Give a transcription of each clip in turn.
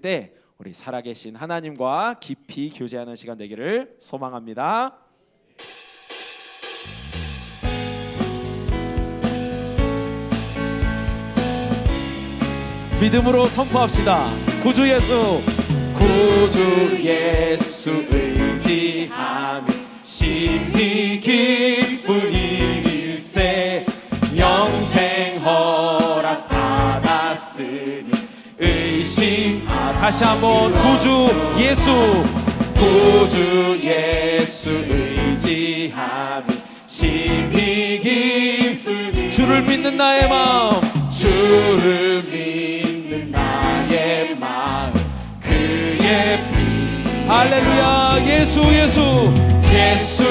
때 우리 살아계신 하나님과 깊이 교제하는 시간 되기를 소망합니다. 믿음으로 선포합시다. 구주 예수, 구주 예수 의지하며 심히 기쁜 일일세 영생 허락 받았으. 의심. 아, 다시 한번 구주 예수. 구주 예수 의지함이 심히김 주를 믿는 나의 마음. 주를 믿는 나의 마음. 그의 피. 할렐루야. 예수 예수. 예수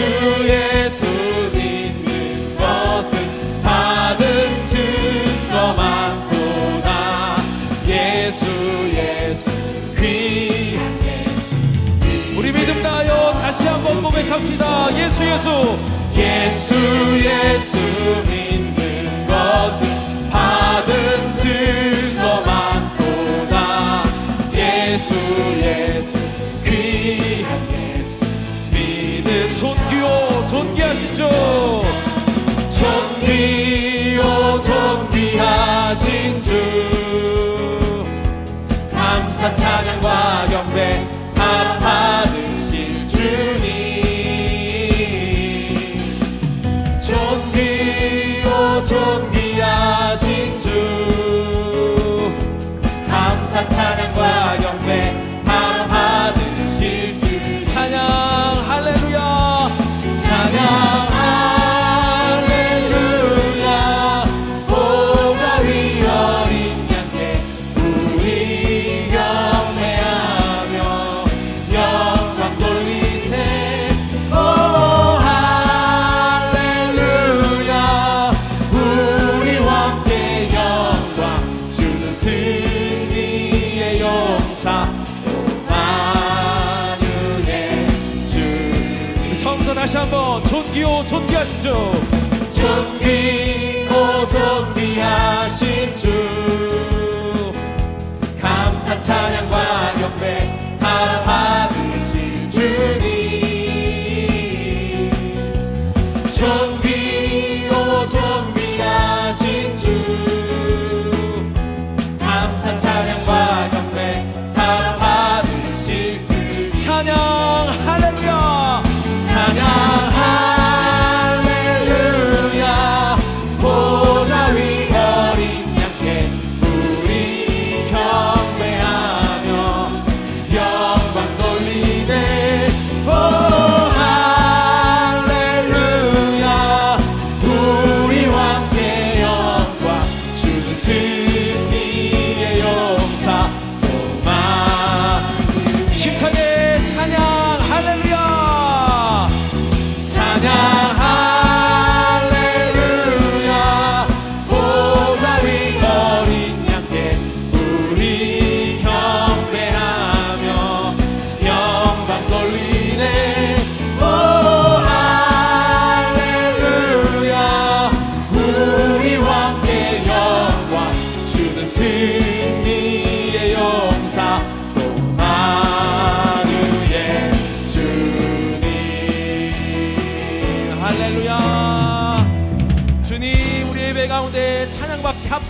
예수 있는 것은 받은 증거만 도다 예수 예수 귀한 예수. 우리 믿음 나요. 다시 한번 고백합시다. 예수 예수. 예수 time. 존귀하시죠 존귀 오 존귀하신 주. 감사 찬양과 경배.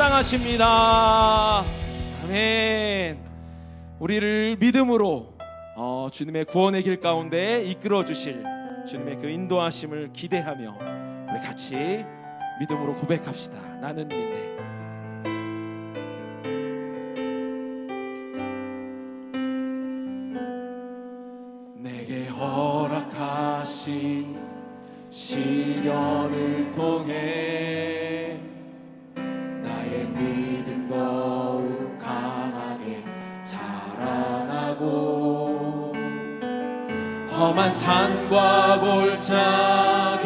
합당하십니다. 아멘. 우리를 믿음으로 어, 주님의 구원의 길 가운데 이끌어 주실 주님의 그 인도하심을 기대하며 우리 같이 믿음으로 고백합시다. 나는 믿네 나고 험한 산과 골짜기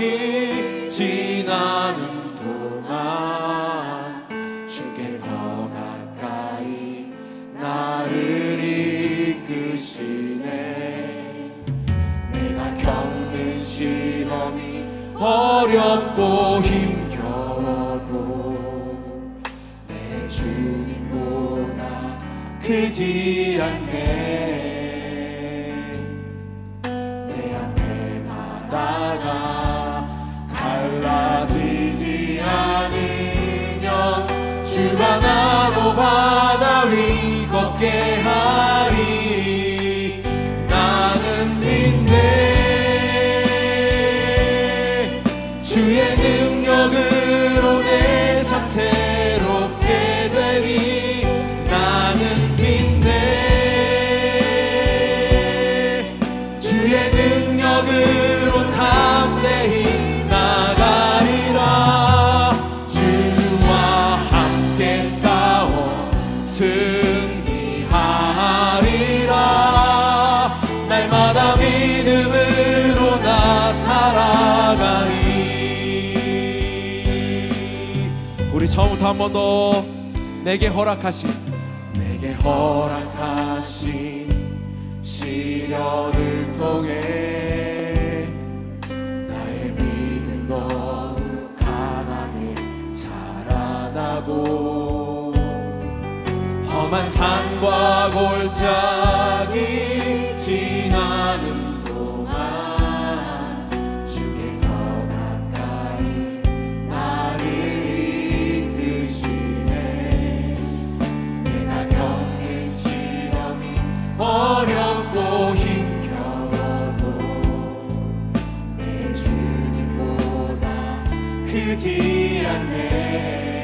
지나는 동안 주께 더 가까이 나를 이끄시네. 내가 겪는 시험이 어렵고 힘겨워도 내 주님보다 크지 않네. 내 앞에 바다가 갈라지지 않으면 주가 나로 바다 위 걷게 하리. 나는 믿네. 주의 능력으로 내 삶새 우리 처음부터 한 번 더 내게 허락하신 내게 허락하신 시련을 통해 나의 믿음 더욱 강하게 자라나고 험한 산과 골짜기 지나는 크지 않네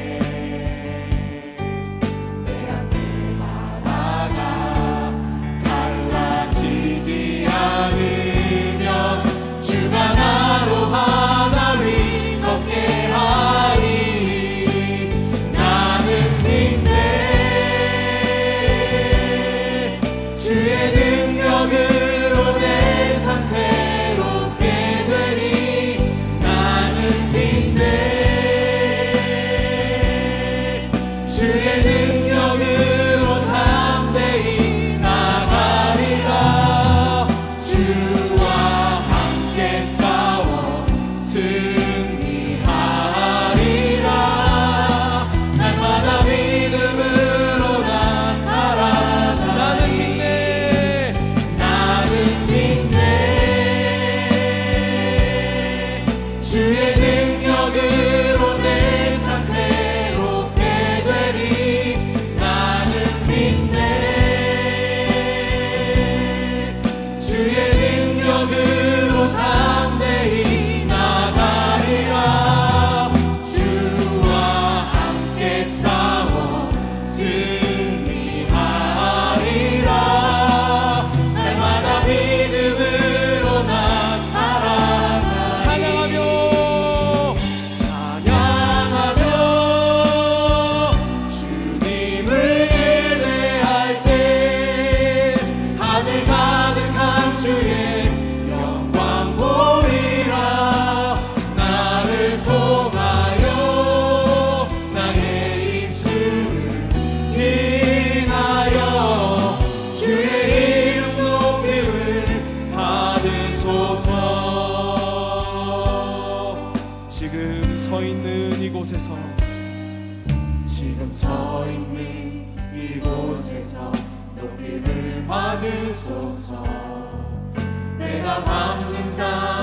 받으소서. 내가 밟는 땅 주님의 땅